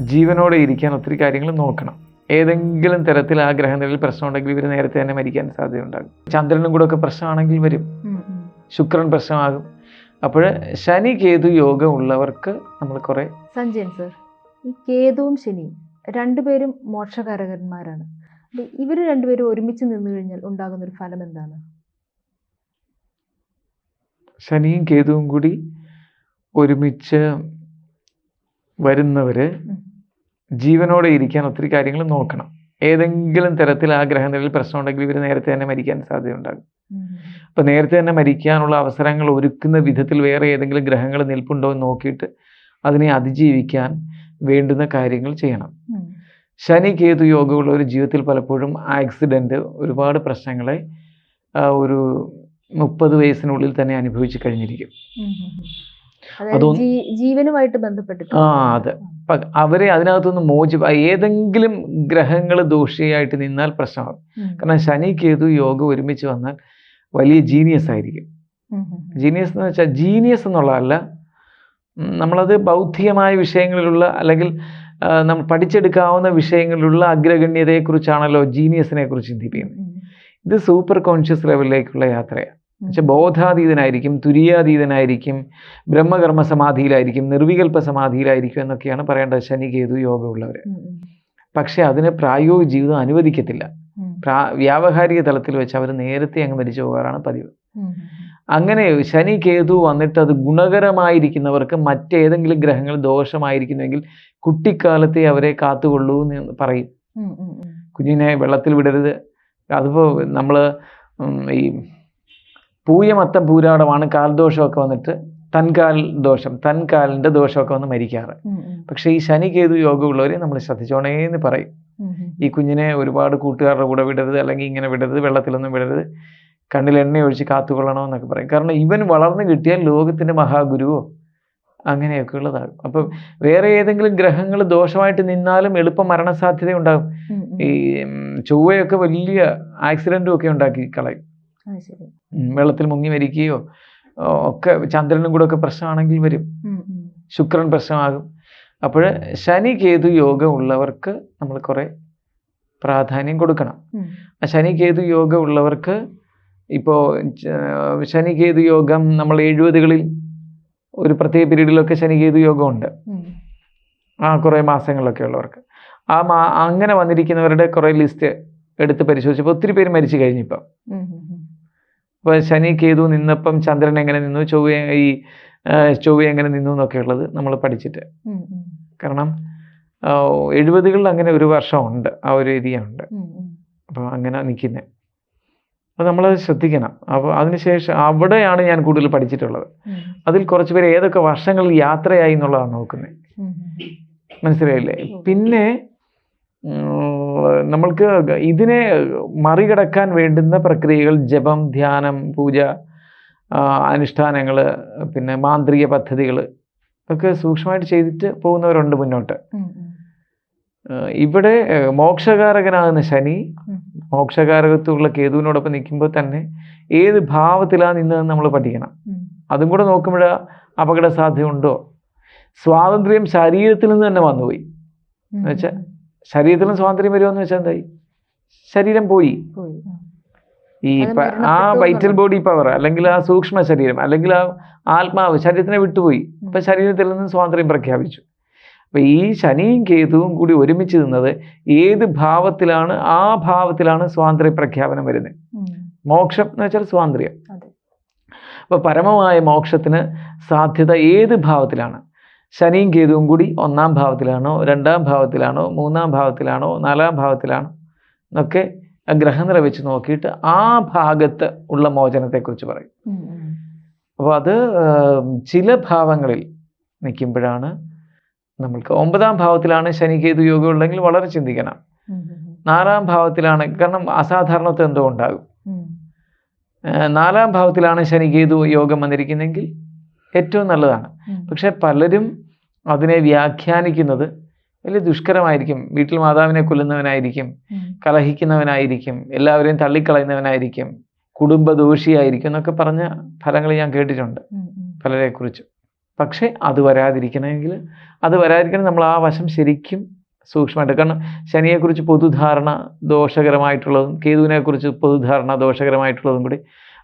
ജീവനോടെ ഇരിക്കാൻ ഒത്തിരി കാര്യങ്ങൾ നോക്കണം. ഏതെങ്കിലും തരത്തിൽ ആ ഗ്രഹനിലയിൽ പ്രശ്നമുണ്ടെങ്കിൽ ഇവർ നേരത്തെ തന്നെ മരിക്കാൻ സാധ്യതയുണ്ടാകും. ചന്ദ്രനും കൂടെ ഒക്കെ പ്രശ്നമാണെങ്കിൽ വരും. ശുക്രൻ പ്രശ്നമാകും. അപ്പോൾ ശനി കേതു യോഗം ഉള്ളവർക്ക് നമ്മൾ കുറേ സഞ്ജയൻ സർ ഈ കേതുവും ശനിയും രണ്ടുപേരും മോക്ഷകാരകന്മാരാണ്. ഇവർ രണ്ടുപേരും ഒരുമിച്ച് നിന്നു കഴിഞ്ഞാൽ ഉണ്ടാകുന്ന ഒരു ഫലം എന്താണ്? ശനിയും കേതുവും കൂടി ഒരുമിച്ച് വരുന്നവർ ഉം. ജീവനോടെ ഇരിക്കാൻ ഒത്തിരി കാര്യങ്ങൾ നോക്കണം. ഏതെങ്കിലും തരത്തിൽ ആ ഗ്രഹനിലയിൽ പ്രശ്നമുണ്ടെങ്കിൽ ഇവർ നേരത്തെ തന്നെ മരിക്കാൻ സാധ്യതയുണ്ടാകും. അപ്പോൾ നേരത്തെ തന്നെ മരിക്കാനുള്ള അവസരങ്ങൾ ഒരുക്കുന്ന വിധത്തിൽ വേറെ ഏതെങ്കിലും ഗ്രഹങ്ങൾ നിൽപ്പുണ്ടോ എന്ന് നോക്കിയിട്ട് അതിനെ അതിജീവിക്കാൻ വേണ്ടുന്ന കാര്യങ്ങൾ ചെയ്യണം. ശനി കേതു യോഗമുള്ള ഒരു ജീവിതത്തിൽ പലപ്പോഴും ആക്സിഡന്റ് ഒരുപാട് പ്രശ്നങ്ങളെ ഒരു മുപ്പത് വയസ്സിനുള്ളിൽ തന്നെ അനുഭവിച്ച് കഴിഞ്ഞിരിക്കും. അതൊന്ന് ജീവനുമായിട്ട് ബന്ധപ്പെട്ടിട്ട് ആ അതെ. അവരെ അതിനകത്തുനിന്ന് മോചി ഏതെങ്കിലും ഗ്രഹങ്ങൾ ദോഷിയായിട്ട് നിന്നാൽ പ്രശ്നമാകും. കാരണം ശനി കേതു യോഗ ഒരുമിച്ച് വന്നാൽ വലിയ ജീനിയസ് ആയിരിക്കും. ജീനിയസ് എന്ന് വെച്ചാൽ ജീനിയസ് എന്നുള്ളതല്ല നമ്മളത് ബൗദ്ധികമായ വിഷയങ്ങളിലുള്ള അല്ലെങ്കിൽ നമ്മൾ പഠിച്ചെടുക്കാവുന്ന വിഷയങ്ങളിലുള്ള അഗ്രഗണ്യതയെക്കുറിച്ചാണല്ലോ ജീനിയസിനെ കുറിച്ച് ചിന്തിപ്പിക്കുന്നത്. ഇത് സൂപ്പർ കോൺഷ്യസ് ലെവലിലേക്കുള്ള യാത്രയാണ്. വെച്ചാൽ ബോധാതീതനായിരിക്കും തുര്യാതീതനായിരിക്കും ബ്രഹ്മകർമ്മ സമാധിയിലായിരിക്കും നിർവികൽപ്പ സമാധിയിലായിരിക്കും എന്നൊക്കെയാണ് പറയേണ്ടത് ശനി കേതു യോഗമുള്ളവർ പക്ഷെ അതിന് പ്രായോഗിക ജീവിതം അനുവദിക്കത്തില്ല. പ്രാ വ്യാവഹാരിക തലത്തിൽ വെച്ച് അവർ നേരത്തെ അങ്ങ് മരിച്ചു പോകാറാണ് പതിവ്. അങ്ങനെ ശനി കേതു വന്നിട്ട് അത് ഗുണകരമായിരിക്കുന്നവർക്ക് മറ്റേതെങ്കിലും ഗ്രഹങ്ങൾ ദോഷമായിരിക്കുന്നെങ്കിൽ കുട്ടിക്കാലത്തെ അവരെ കാത്തുകൊള്ളൂ എന്ന് പറയും. കുഞ്ഞിനെ വെള്ളത്തിൽ വിടരുത്. അതിപ്പോൾ നമ്മൾ ഈ പൂയമത്തം പൂരാടമാണ് കാൽദോഷമൊക്കെ വന്നിട്ട് തൻകാൽ ദോഷം തൻകാലിന്റെ ദോഷമൊക്കെ വന്ന് മരിക്കാറ്. പക്ഷെ ഈ ശനി കേതു യോഗമുള്ളവരെ നമ്മൾ ശ്രദ്ധിച്ചോണേ എന്ന് പറയും. ഈ കുഞ്ഞിനെ ഒരുപാട് കൂട്ടുകാരുടെ കൂടെ വിടരുത് അല്ലെങ്കിൽ ഇങ്ങനെ വിടരുത് വെള്ളത്തിലൊന്നും വിടരുത് കണ്ണിൽ എണ്ണ ഒഴിച്ച് കാത്തുകൊള്ളണമെന്നൊക്കെ പറയും. കാരണം ഇവൻ വളർന്നു കിട്ടിയാൽ ലോകത്തിന്റെ മഹാഗുരുവോ? അങ്ങനെയൊക്കെ ഉള്ളതാകും അപ്പം വേറെ ഏതെങ്കിലും ഗ്രഹങ്ങൾ ദോഷമായിട്ട് നിന്നാലും എളുപ്പം മരണസാധ്യത ഉണ്ടാകും ഈ ചൊവ്വയൊക്കെ വലിയ ആക്സിഡന്റും ഒക്കെ ഉണ്ടാക്കി കളയും. വെള്ളത്തിൽ മുങ്ങി മരിക്കുകയോ ഒക്കെ ചന്ദ്രനും കൂടെ ഒക്കെ പ്രശ്നമാണെങ്കിൽ വരും. ശുക്രൻ പ്രശ്നമാകും. അപ്പോൾ ശനി കേതു യോഗം ഉള്ളവർക്ക് നമ്മൾ കുറേ പ്രാധാന്യം കൊടുക്കണം. ആ ശനി കേതു യോഗം ഉള്ളവർക്ക് ഇപ്പോൾ ശനി കേതു യോഗം നമ്മൾ എഴുപതുകളിൽ ഒരു പ്രത്യേക പീരീഡിലൊക്കെ ശനി കേതു യോഗമുണ്ട് ആ കുറേ മാസങ്ങളിലൊക്കെ ഉള്ളവർക്ക്. ആ മാ അങ്ങനെ വന്നിരിക്കുന്നവരുടെ കുറേ ലിസ്റ്റ് എടുത്ത് പരിശോധിച്ചപ്പോൾ ഒത്തിരി പേര് മരിച്ചു കഴിഞ്ഞിപ്പം. ഇപ്പോൾ ശനി കേതു നിന്നപ്പം ചന്ദ്രൻ എങ്ങനെ നിന്നു? ചൊവ്വ ഈ ചൊവ്വ എങ്ങനെ നിന്നു എന്നൊക്കെ ഉള്ളത് നമ്മൾ പഠിച്ചിട്ട്. കാരണം എഴുപതുകളിൽ അങ്ങനെ ഒരു വർഷമുണ്ട് ഉണ്ട് ആ ഒരു ഏരിയ ഉണ്ട്. അപ്പോൾ അങ്ങനെ നിൽക്കുന്നത് അപ്പോൾ നമ്മളത് ശ്രദ്ധിക്കണം. അപ്പോൾ അതിനുശേഷം അവിടെയാണ് ഞാൻ കൂടുതൽ പഠിച്ചിട്ടുള്ളത്. അതിൽ കുറച്ച് പേര് ഏതൊക്കെ വർഷങ്ങളിൽ യാത്രയായി എന്നുള്ളതാണ് നോക്കുന്നത് മനസ്സിലായില്ലേ? പിന്നെ നമ്മൾക്ക് ഇതിനെ മറികടക്കാൻ വേണ്ടുന്ന പ്രക്രിയകൾ ജപം ധ്യാനം പൂജ അനുഷ്ഠാനങ്ങൾ പിന്നെ മാന്ത്രിക പദ്ധതികൾ ഒക്കെ സൂക്ഷ്മമായിട്ട് ചെയ്തിട്ട് പോകുന്നവരുണ്ട് മുന്നോട്ട്. ഇവിടെ മോക്ഷകാരകനാകുന്ന ശനി മോക്ഷകാരകത്വമുള്ള കേതുവിനോടൊപ്പം നിൽക്കുമ്പോൾ തന്നെ ഏത് ഭാവത്തിലാണ് നിന്നതെന്ന് നമ്മൾ പഠിക്കണം. അതും കൂടെ നോക്കുമ്പോൾ അപകട സാധ്യത ഉണ്ടോ സ്വാതന്ത്ര്യം ശരീരത്തിൽ നിന്ന് തന്നെ വന്നുപോയി. എന്നുവെച്ചാൽ ശരീരത്തിലും സ്വാതന്ത്ര്യം വരുമെന്ന് വെച്ചാൽ എന്തായി? ശരീരം പോയി. ഈ ആ വൈറ്റൽ ബോഡി പവർ അല്ലെങ്കിൽ ആ സൂക്ഷ്മ ശരീരം അല്ലെങ്കിൽ ആ ആത്മാവ് ശരീരത്തിനെ വിട്ടുപോയി. അപ്പൊ ശരീരത്തിൽ നിന്ന് സ്വാതന്ത്ര്യം പ്രഖ്യാപിച്ചു. അപ്പൊ ഈ ശനിയും കേതുവും കൂടി ഒരുമിച്ച് നിന്നത് ഏത് ഭാവത്തിലാണ്? ആ ഭാവത്തിലാണ് സ്വാതന്ത്ര്യ പ്രഖ്യാപനം വരുന്നത്. മോക്ഷം എന്ന് വെച്ചാൽ സ്വാതന്ത്ര്യം. അപ്പൊ അപ്പോൾ പരമമായ മോക്ഷത്തിന് സാധ്യത ഏത് ഭാവത്തിലാണ്? ശനിയും കേതുവും കൂടി ഒന്നാം ഭാവത്തിലാണോ രണ്ടാം ഭാവത്തിലാണോ മൂന്നാം ഭാവത്തിലാണോ നാലാം ഭാവത്തിലാണോ എന്നൊക്കെ ഗ്രഹനില വെച്ച് നോക്കിയിട്ട് ആ ഭാഗത്ത് ഉള്ള മോചനത്തെക്കുറിച്ച് പറയും. അപ്പോൾ അത് ചില ഭാവങ്ങളിൽ നിൽക്കുമ്പോഴാണ് നമ്മൾക്ക് ഒമ്പതാം ഭാവത്തിലാണ് ശനി കേതു യോഗം ഉണ്ടെങ്കിൽ വളരെ ചിന്തിക്കണം. നാലാം ഭാവത്തിലാണ് കാരണം അസാധാരണത്വം എന്തോ ഉണ്ടാകും. നാലാം ഭാവത്തിലാണ് ശനി കേതു യോഗം വന്നിരിക്കുന്നെങ്കിൽ ഏറ്റവും നല്ലതാണ്. പക്ഷെ പലരും അതിനെ വ്യാഖ്യാനിക്കുന്നത് വലിയ ദുഷ്കരമായിരിക്കും. വീട്ടിൽ മാതാവിനെ കൊല്ലുന്നവനായിരിക്കും കലഹിക്കുന്നവനായിരിക്കും എല്ലാവരെയും തള്ളിക്കളയുന്നവനായിരിക്കും കുടുംബദോഷിയായിരിക്കും എന്നൊക്കെ പറഞ്ഞ ഫലങ്ങൾ ഞാൻ കേട്ടിട്ടുണ്ട് പലരെക്കുറിച്ച്. പക്ഷേ അത് വരാതിരിക്കണമെങ്കിൽ അത് വരാതിരിക്കണം നമ്മൾ ആ വശം ശരിക്കും സൂക്ഷ്മമായിട്ട് കാരണം ശനിയെക്കുറിച്ച് പൊതുധാരണ ദോഷകരമായിട്ടുള്ളതും കേതുവിനെക്കുറിച്ച് പൊതുധാരണ ദോഷകരമായിട്ടുള്ളതും കൂടി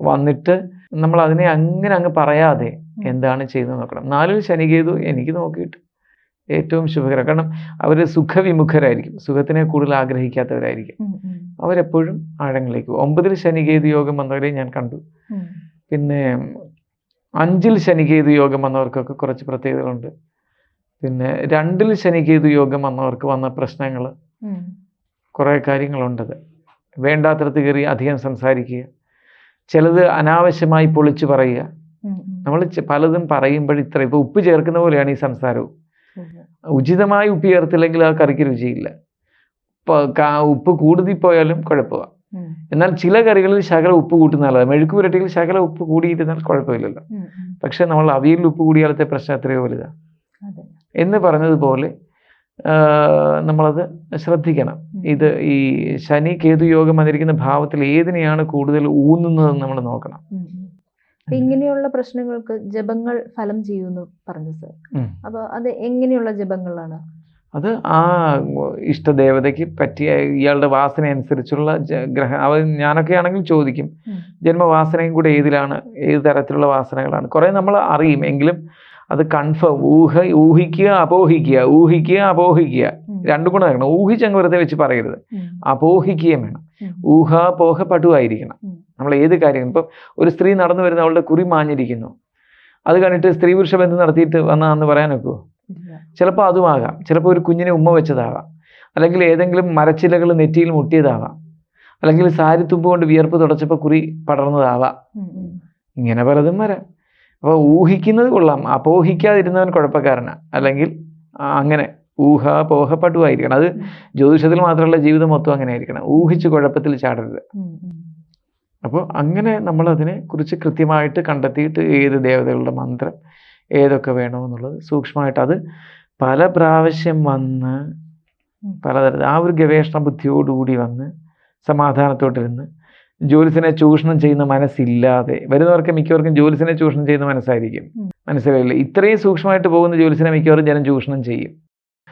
വന്നിട്ട് നമ്മൾ അതിനെ അങ്ങനെ അങ്ങ് പറയാതെ എന്താണ് ചെയ്യുന്നത് നോക്കണം. നാലിൽ ശനി കേതു എനിക്ക് നോക്കിയിട്ട് ഏറ്റവും ശുഭകരം. കാരണം അവർ സുഖവിമുഖരായിരിക്കും. സുഖത്തിനെ കൂടുതൽ ആഗ്രഹിക്കാത്തവരായിരിക്കും. അവരെപ്പോഴും ആഴങ്ങളിലേക്ക് പോകും. ഒമ്പതിൽ ചെയ്തു യോഗം വന്നവരെ ഞാൻ കണ്ടു. പിന്നെ അഞ്ചിൽ ശനി ചെയ്തു യോഗം വന്നവർക്കൊക്കെ കുറച്ച് പ്രത്യേകതകളുണ്ട്. പിന്നെ രണ്ടിൽ ശനി ചെയ്തു യോഗം വന്നവർക്ക് വന്ന പ്രശ്നങ്ങൾ. കുറേ കാര്യങ്ങളുണ്ടത് വേണ്ടാത്തടത്ത് കയറി അധികം സംസാരിക്കുക. ചിലത് അനാവശ്യമായി പൊളിച്ചു പറയുക. നമ്മൾ പലതും പറയുമ്പോൾ ഇത്ര ഇപ്പോൾ ഉപ്പ് ചേർക്കുന്ന പോലെയാണ് ഈ സംസാരവും. ഉചിതമായി ഉപ്പ് ചേർത്തില്ലെങ്കിൽ ആ കറിക്ക് രുചിയില്ല. ഉപ്പ് കൂടുതൽ പോയാലും കുഴപ്പമാണ് എന്നാൽ ചില കറികളിൽ ശകല ഉപ്പ് കൂട്ടുന്ന നല്ലതാണ് മെഴുക്ക് പുരട്ടിയിൽ ശകലം ഉപ്പ് കൂടിയിരുന്നാൽ കുഴപ്പമില്ലല്ലോ. പക്ഷെ നമ്മൾ അവിയലിൽ ഉപ്പ് കൂടിയാലത്തെ പ്രശ്നം എത്രയോ വലുതാണ് അതെ. എന്ന് പറഞ്ഞതുപോലെ നമ്മളത് ശ്രദ്ധിക്കണം. ഇത് ഈ ശനി കേതു യോഗം വന്നിരിക്കുന്ന ഭാവത്തിൽ ഏതിനെയാണ് കൂടുതൽ ഊന്നുന്നതെന്ന് നമ്മൾ നോക്കണം. അപ്പൊ ഇങ്ങനെയുള്ള പ്രശ്നങ്ങൾക്ക് ജപങ്ങൾ ഫലം ചെയ്യുമെന്ന് പറഞ്ഞു സർ. അപ്പൊ അത് എങ്ങനെയുള്ള ജപങ്ങളാണ്? അത് ആ ഇഷ്ടദേവതയ്ക്ക് പറ്റിയ ഇയാളുടെ വാസന അനുസരിച്ചുള്ള ഗ്രഹ അവ ഞാനൊക്കെ ആണെങ്കിൽ ചോദിക്കും. ജന്മവാസനയും കൂടെ ഏതിലാണ് ഏത് തരത്തിലുള്ള വാസനകളാണ്? കുറേ നമ്മൾ അറിയും. എങ്കിലും അത് കൺഫേം ഊഹ ഊഹിക്കുക അപോഹിക്കുക ഊഹിക്കുക അപോഹിക്കുക. രണ്ടു ഗുണം നടക്കണം. ഊഹിച്ചങ്ങ് വെറുതെ വെച്ച് പറയരുത്. അപോഹിക്കുകയും വേണം. ഉം. ഊഹാപോഹ പടുവായിരിക്കണം നമ്മൾ ഏത് കാര്യം ഇപ്പം ഒരു സ്ത്രീ നടന്നു വരുന്ന അവളുടെ കുറി മാഞ്ഞിരിക്കുന്നു. അത് കണ്ടിട്ട് സ്ത്രീ പുരുഷ ബന്ധം നടത്തിയിട്ട് വന്നതാന്ന് പറയാൻ ഒക്കുമോ ഇല്ല. ചിലപ്പോൾ അതുമാകാം. ചിലപ്പോൾ ഒരു കുഞ്ഞിനെ ഉമ്മ വെച്ചതാവാം അല്ലെങ്കിൽ ഏതെങ്കിലും മരച്ചിലകൾ നെറ്റിയിൽ മുട്ടിയതാവാം അല്ലെങ്കിൽ സാരി തുമ്പ് കൊണ്ട് വിയർപ്പ് തുടച്ചപ്പോൾ കുറി പടർന്നതാവാം. ഇങ്ങനെ പലതും വരാം. അപ്പോൾ ഊഹിക്കുന്നത് കൊള്ളാം. അപോഹിക്കാതിരുന്നവൻ കുഴപ്പക്കാരനാണ് അല്ലെങ്കിൽ അങ്ങനെ ഊഹാപോഹ പടുവായിരിക്കണം അത് ജ്യോതിഷത്തിൽ മാത്രമല്ല ജീവിതം മൊത്തം അങ്ങനെ ആയിരിക്കണം. ഊഹിച്ച് കുഴപ്പത്തിൽ ചാടരുത്. അപ്പോൾ അങ്ങനെ നമ്മൾ അതിനെ കുറിച്ച് കൃത്യമായിട്ട് കണ്ടെത്തിയിട്ട് ഏത് ദേവതകളുടെ മന്ത്രം ഏതൊക്കെ വേണമെന്നുള്ളത് സൂക്ഷ്മമായിട്ട് അത് പല പ്രാവശ്യം വന്ന്. പലതരത്തിൽ ആ ഒരു ഗവേഷണ ബുദ്ധിയോടുകൂടി വന്ന് സമാധാനത്തോട്ടിരുന്ന് ജോലിസിനെ ചൂഷണം ചെയ്യുന്ന മനസ്സില്ലാതെ വരുന്നവർക്ക് മിക്കവർക്കും ജോലിസിനെ ചൂഷണം ചെയ്യുന്ന മനസ്സായിരിക്കും. മനസ്സിലായില്ല മനസ്സിലായില്ലേ? ഇത്രയും സൂക്ഷ്മമായിട്ട് പോകുന്ന ജോലിസിനെ മിക്കവാറും ജനം ചൂഷണം ചെയ്യും.